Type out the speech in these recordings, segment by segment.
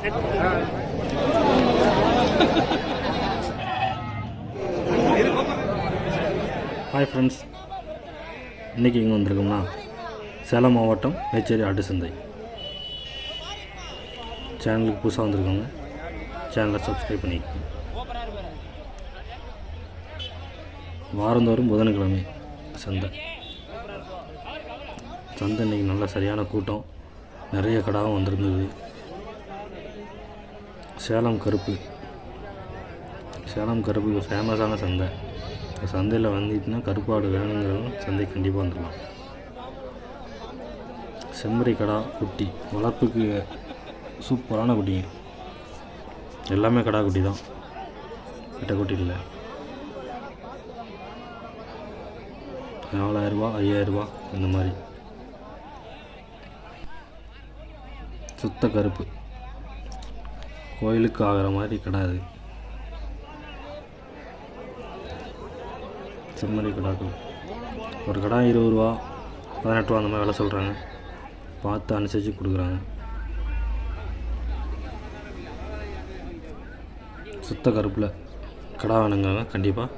Hi friends இன்றைக்கி எங்கே வந்திருக்கோம்னா சேலம் மாவட்டம் மேச்சேரி ஆட்டு சந்தை. சேனலுக்கு புதுசாக வந்திருக்கோங்க சேனலை சப்ஸ்கிரைப் பண்ணிக்கோங்க. வாரந்தோறும் புதன்கிழமை சந்தை. சந்தை இன்றைக்கி நல்ல சரியான கூட்டம். நிறைய கடாவும் வந்திருந்தது. சேலம் கருப்பு. சேலம் கருப்பு ஃபேமஸான சந்தை. இந்த சந்தையில் வந்துட்டுனா கருப்பாடு வேணுங்கிறவங்க சந்தை கண்டிப்பாக வந்துடலாம். செம்மறி கடா குட்டி. வளர்ப்புக்கு சூப்பரான குட்டிங்க எல்லாமே கடா குட்டி தான். கிட்ட குட்டி இல்லை. நாலாயிரரூபா ஐயாயிரரூபா இந்த மாதிரி. சுத்த கருப்பு. கோயிலுக்கு ஆகிற மாதிரி கிடாது. செம்மறி கிடாக்கள் ஒரு கடா இருபது ரூபா பதினெட்டு ரூபா அந்த மாதிரி விலை சொல்கிறாங்க பார்த்து அனுசரித்து கொடுக்குறாங்க. சுத்த கருப்பில் கடா வேணுங்கிறவங்க கண்டிப்பாக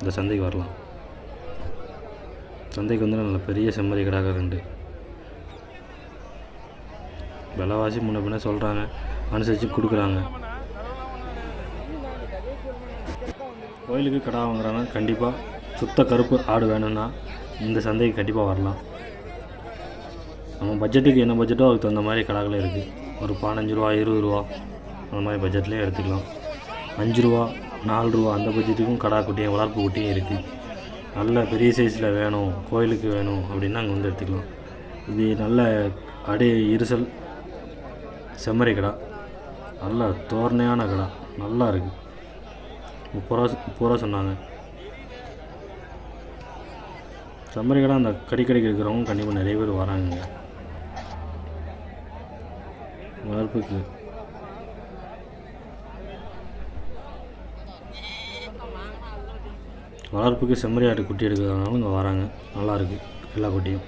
இந்த சந்தைக்கு வரலாம். சந்தைக்கு வந்து நல்ல பெரிய செம்மறி கிடாக்கள் ரெண்டு விலைவாசி முன்ன பின்ன சொல்கிறாங்க அனுசரித்து கொடுக்குறாங்க. கோயிலுக்கு கடா வாங்குறாங்க கண்டிப்பாக சுத்த கருப்பு ஆடு வேணும்னா இந்த சந்தைக்கு கண்டிப்பாக வரலாம். நம்ம பட்ஜெட்டுக்கு என்ன பட்ஜெட்டோ அதுக்கு தகுந்த மாதிரி கடாக்களே இருக்குது ஒரு பதினஞ்சு ரூபா இருபது ரூபா அந்த மாதிரி பட்ஜெட்லேயே எடுத்துக்கலாம். அஞ்சு ரூபா நாலு ரூபா அந்த பட்ஜெட்டுக்கும் கடா குட்டியும் வளர்ப்பு குட்டியும் இருக்குது நல்ல பெரிய சைஸில் வேணும் கோயிலுக்கு வேணும் அப்படின்னா அங்கே வந்து எடுத்துக்கலாம். இது நல்ல அடி இருசல் செம்மறி கடா. நல்ல தோரணையான கடை நல்லா இருக்குது முப்பது ரூபா முப்பது ரூபா சொன்னாங்க. செம்மறி கடை அந்த கடிக்கடிக்கு இருக்கிறவங்க கண்டிப்பாக நிறைய பேர் வராங்க வளர்ப்புக்கு. வளர்ப்புக்கு செம்மறி ஆட்டு குட்டி எடுக்கிறதுனால இங்கே வராங்க. நல்லா இருக்கு. எல்லா குட்டியும்.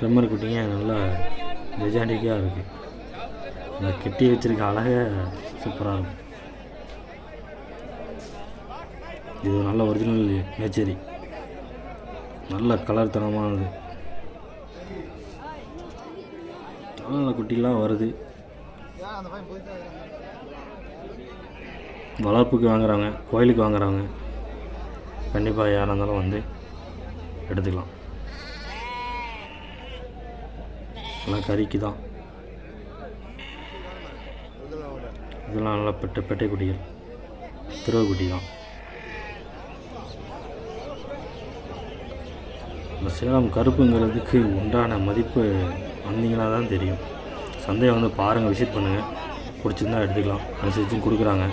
செம்மறி குட்டிங்க நல்லா மெஜாண்டிக்காக இருக்குது அந்த கெட்டி வச்சிருக்க அழக சூப்பராக இருக்கும். இது ஒரு நல்ல ஒரிஜினல் மேச்சேரி நல்ல கலர் தனமானது நல்ல நல்ல குட்டிலாம் வருது. வளர்ப்புக்கு வாங்குறவங்க கோயிலுக்கு வாங்குறவங்க கண்டிப்பாக யாராக இருந்தாலும் வந்து எடுத்துக்கலாம். நல்லா கறிக்கு தான் இதெல்லாம் நல்லா பெட்ட பெட்டை குட்டிகள் திருவ தான் இந்த சேலம் கருப்புங்கிறதுக்கு உண்டான மதிப்பு வந்தீங்கன்னா தான் தெரியும். சந்தையை வந்து பாருங்கள் விசிட் பண்ணுங்கள் பிடிச்சிருந்தா எடுத்துக்கலாம். அனுசரிச்சும் கொடுக்குறாங்க.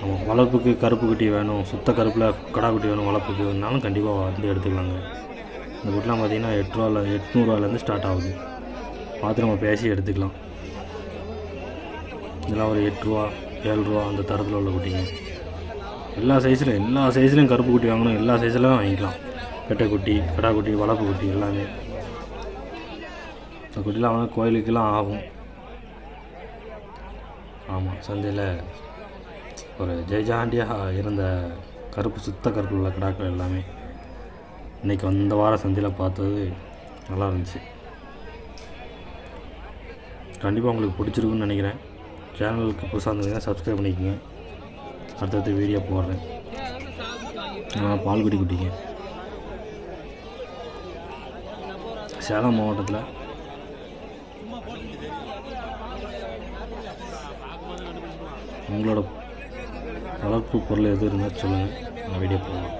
நம்ம வளர்ப்புக்கு கருப்பு குட்டி வேணும் சுத்த கருப்பில் கடா குட்டி வேணும் வளர்ப்புக்கு வேணாலும் கண்டிப்பாக வந்து எடுத்துக்கலாங்க. இந்த குட்டிலாம் பார்த்தீங்கன்னா எட்டு எட்நூறுவாலேருந்து ஸ்டார்ட் ஆகுது. பார்த்து நம்ம பேசி எடுத்துக்கலாம். இதெல்லாம் ஒரு எட்டு ரூபா ஏழு ரூபா அந்த தரத்தில் உள்ள குட்டிங்க. எல்லா சைஸில் எல்லா சைஸ்லையும் கருப்பு குட்டி வாங்கணும். எல்லா சைஸ்லையும் வாங்கிக்கலாம். பெட்டை குட்டி கடா குட்டி வளர்ப்பு குட்டி எல்லாமே. இந்த குட்டிலாம் வாங்க கோயிலுக்கெல்லாம் ஆகும். ஆமாம் சந்தையில் ஒரு ஜெயஜாண்டியாக இருந்த கருப்பு சுத்த கருப்பு உள்ள கிடாக்கள் எல்லாமே இன்றைக்கி வந்த வார சந்தையில் பார்த்தது நல்லா இருந்துச்சு. கண்டிப்பாக உங்களுக்கு பிடிச்சிருக்குன்னு நினைக்கிறேன். சேனலுக்கு புதுசாக இருந்ததுன்னா சப்ஸ்கிரைப் பண்ணிக்கோங்க. அடுத்தடுத்து வீடியோ போடுறேன் நான் பால்குடி குட்டிங்க. சேலம் மாவட்டத்தில். உங்களோட வளர்ப்பு பொருள் எது இருந்தால் சொல்லுங்கள் நான் வீடியோ போடலாம்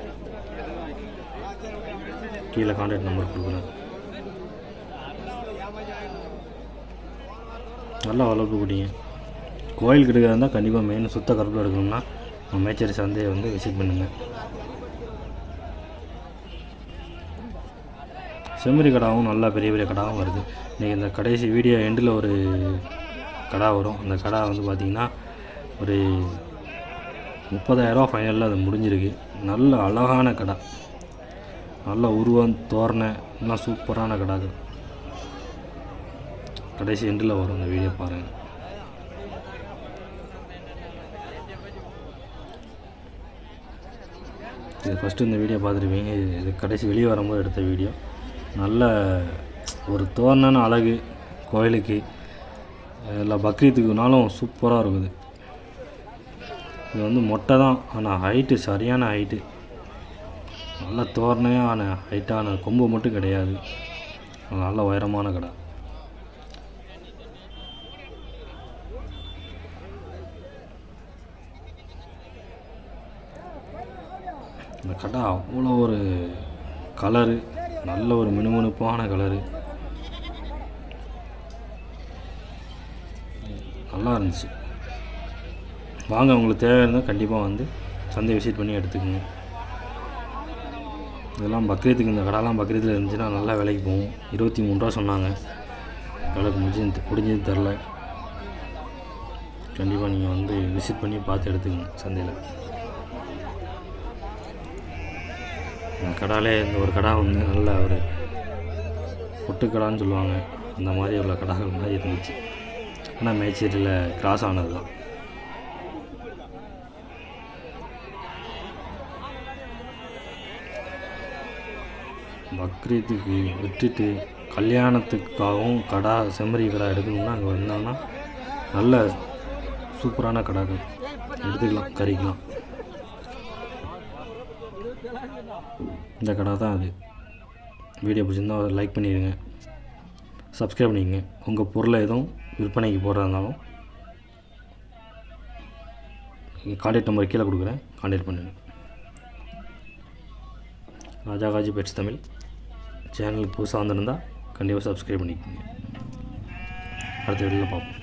கீழே கான்டாக்ட் நம்பர் கொடுக்குறேன். நல்லா வளர்ப்பு குட்டிங்க. கோயில் கிட்ட இருந்தால் கண்டிப்பாக மெயின் சுத்த கருப்பில் எடுக்கணும்னா நம்ம மேச்சேரி சந்தையை வந்து விசிட் பண்ணுங்கள் செம்மறி கடாவும் நல்லா பெரிய பெரிய கடாவும் வருது. இன்றைக்கி இந்த கடைசி வீடியோ எண்டில் ஒரு கடா வரும். அந்த கடா வந்து பார்த்திங்கன்னா ஒரு முப்பதாயிரரூவா ஃபைனலில் அது முடிஞ்சிருக்கு. நல்ல அழகான கடை. நல்ல உருவம் தோரணை நல்லா சூப்பரான கடை அது கடைசி எண்டில் வரும் அந்த வீடியோ பாருங்கள் இது ஃபஸ்ட்டு இந்த வீடியோ பார்த்துருப்பீங்க. இது கடைசி வெளியே வரும்போது எடுத்த வீடியோ நல்ல ஒரு தோரணான அழகு கோயிலுக்கு இல்லை பக்ரீத்துக்குனாலும் சூப்பராக இருக்குது. இது வந்து மொட்டை தான் ஆனால் ஹைட்டு சரியான ஹைட்டு நல்ல தோரணையான ஹைட்டான கொம்பு மட்டும் கிடையாது. நல்ல உயரமான கடை. இந்த கடை அவ்வளோ ஒரு கலரு நல்ல ஒரு மினுமினுப்பான கலரு. நல்லா இருந்துச்சு. வாங்க உங்களுக்கு தேவை இருந்தால் கண்டிப்பாக வந்து சந்தை விசிட் பண்ணி எடுத்துக்கோங்க. இதெல்லாம் பக்ரீத்துக்கு இந்த கடைலாம் பக்ரீத்தில் இருந்துச்சுன்னா நல்லா விலைக்கு போகும். இருபத்தி மூணு ரூபா சொன்னாங்க. விலைக்கு முடிஞ்சது முடிஞ்சது தெரில. கண்டிப்பாக நீங்கள் வந்து விசிட் பண்ணி பார்த்து எடுத்துக்கோங்க சந்தையில். கடாலே இந்த ஒரு கடா வந்து நல்ல ஒரு ஒட்டுக்கடான்னு சொல்லுவாங்க. அந்த மாதிரி உள்ள கடாக்கள் மாதிரி இருந்துச்சு. ஆனால் மேய்ச்சேரியில் கிராஸ் ஆனது தான். பக்ரீத்துக்கு விட்டுட்டு கல்யாணத்துக்காகவும் கடா செம்மறி கடா எடுக்கணும்னா அங்கே வந்தோம்னா நல்ல சூப்பரான கடாக்கள். எடுத்துக்கலாம் கறிக்கலாம். இந்த கடை தான் அது. வீடியோ பிடிச்சிருந்தா லைக் பண்ணிடுங்க சப்ஸ்கிரைப் பண்ணிக்கங்க. உங்கள் பொருளை எதுவும் விற்பனைக்கு போடுறதா இருந்தாலும் கான்டாக்ட் நம்பர் கீழே கொடுக்குறேன். கான்டாக்ட் பண்ணுங்கள் ராஜா காஜி பெட்ஸ் தமிழ். சேனலுக்கு புதுசாக வந்திருந்தால் கண்டிப்பாக சப்ஸ்கிரைப் பண்ணிக்கோங்க. அடுத்த வீடியோவில் பார்ப்போம்.